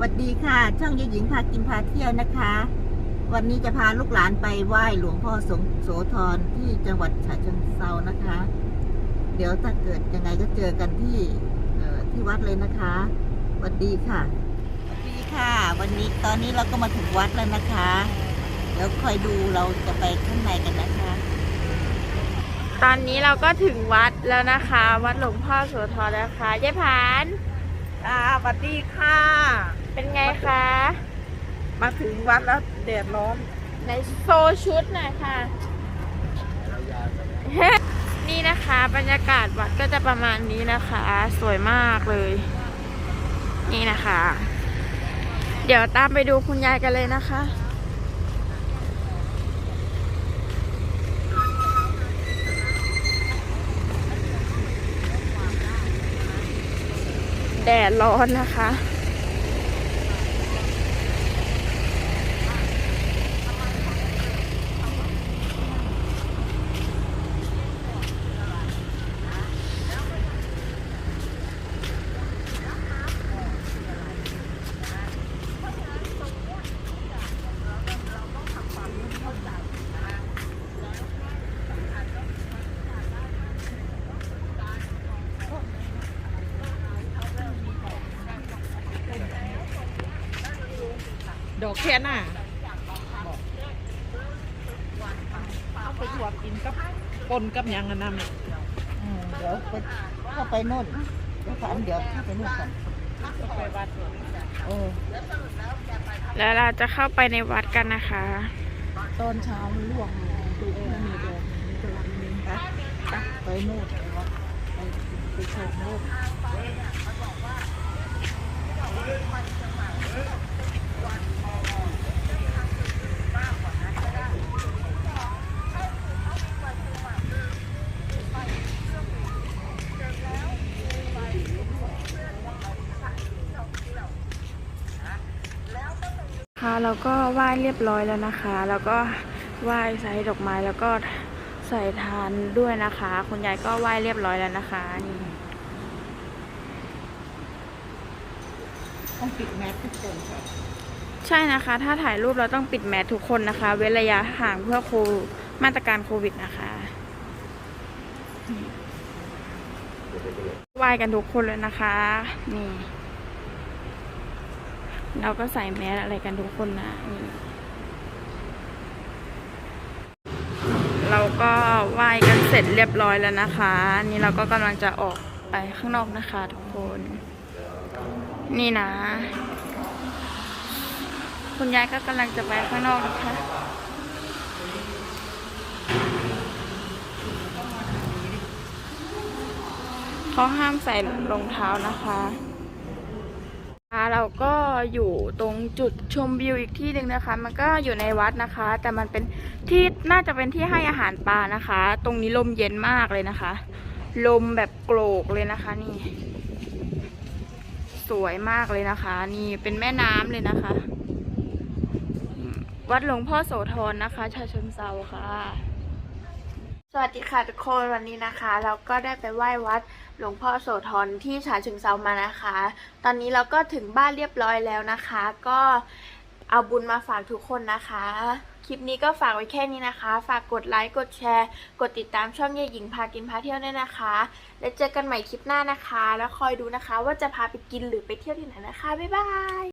วัสดีค่ะ ช่องยายหญิงพากินพาเที่ยวนะคะ วันนี้จะพาลูกหลานไปไหว้หลวงพ่อสงโสธรที่จังหวัดฉะเชิงเซานะคะ เดี๋ยวถ้าเกิดยังไงก็เจอกันที่เอ่อที่วัดเลยนะคะสวัสดีค่ะสวัสดีค่ะ วันนี้ตอนนี้เราก็มาถึงวัดแล้วนะคะ เดี๋ยวคอยดูเราจะไปข้างในกันนะคะ ตอนนี้เราก็ถึงวัดแล้วนะคะ วัดหลวงพ่อโสธรแล้วค่ะยายผานอ่าสวัสดีค่ะเป็นไงคะ มาถึงวัดแล้วแดดร้อนในโซชุดหน่อยค่ะ นี่นะคะ บรรยากาศวัดก็จะประมาณนี้นะคะ สวยมากเลย นี่นะคะ เดี๋ยวตามไปดูคุณยายกันเลยนะคะแดดร้อนนะคะ ดอกแค่น่ะเอาไปหัวกินกับปนกับหยังอันนั้นเดี๋ยวไปเข้าไปโน่นเดี๋ยวฝันเดี๋ยวเข้าไปโน่นก่อนไปวัดเออแล้วเราจะเข้าไปในวัดกันนะคะ ตอนเช้ามันล่วงดูมันมีดอกมีดอกมีไปไปไปโน่นไปวัดไปไปชมโน่น ค่ะเราก็ไหว้เรียบร้อยแล้วนะคะ แล้วก็ไหว้ใส่ดอกไม้แล้วก็ใส่ทานด้วยนะคะ คุณยายก็ไหว้เรียบร้อยแล้วนะคะนี่ต้องปิดแมสทุกคนค่ะใช่นะคะ ถ้าถ่ายรูปเราต้องปิดแมสทุกคนนะคะ เว้นระยะห่างเพื่อโคมาตรการโควิดนะคะไหว้กันทุกคนเลยนะคะ นี่ เราก็ใส่แมสอะไรกันทุกคนนะนี่เราก็ไหว้กันเสร็จเรียบร้อยแล้วนะคะ นี่เราก็กำลังจะออกไปข้างนอกนะคะทุกคน นี่นะ คุณยายก็กำลังจะไปข้างนอกนะคะเขาห้ามใส่รองเท้านะคะค่ะ เราก็อยู่ตรงจุดชมวิวอีกที่หนึ่งนะคะ มันก็อยู่ในวัดนะคะ แต่มันเป็นที่น่าจะเป็นที่ให้อาหารปลานะคะ ตรงนี้ลมเย็นมากเลยนะคะ ลมแบบโกรกเลยนะคะนี่ สวยมากเลยนะคะ นี่เป็นแม่น้ำเลยนะคะ วัดหลวงพ่อโสธรนะคะชาชิงเซาค่ะ สวัสดีค่ะทุกคนวันนี้นะคะ เราก็ได้ไปไหว้วัดหลวงพ่อโสธรที่ฉะเชิงเซามานะคะ ตอนนี้เราก็ถึงบ้านเรียบร้อยแล้วนะคะ ก็เอาบุญมาฝากทุกคนนะคะ คลิปนี้ก็ฝากไว้แค่นี้นะคะ ฝากกดไลค์กดแชร์ กดติดตามช่องเย่หญิงพากินพาเที่ยวด้วยนะคะ แล้วเจอกันใหม่คลิปหน้านะคะ แล้วคอยดูนะคะว่าจะพาไปกินหรือไปเที่ยวที่ไหนนะคะบ๊ายบาย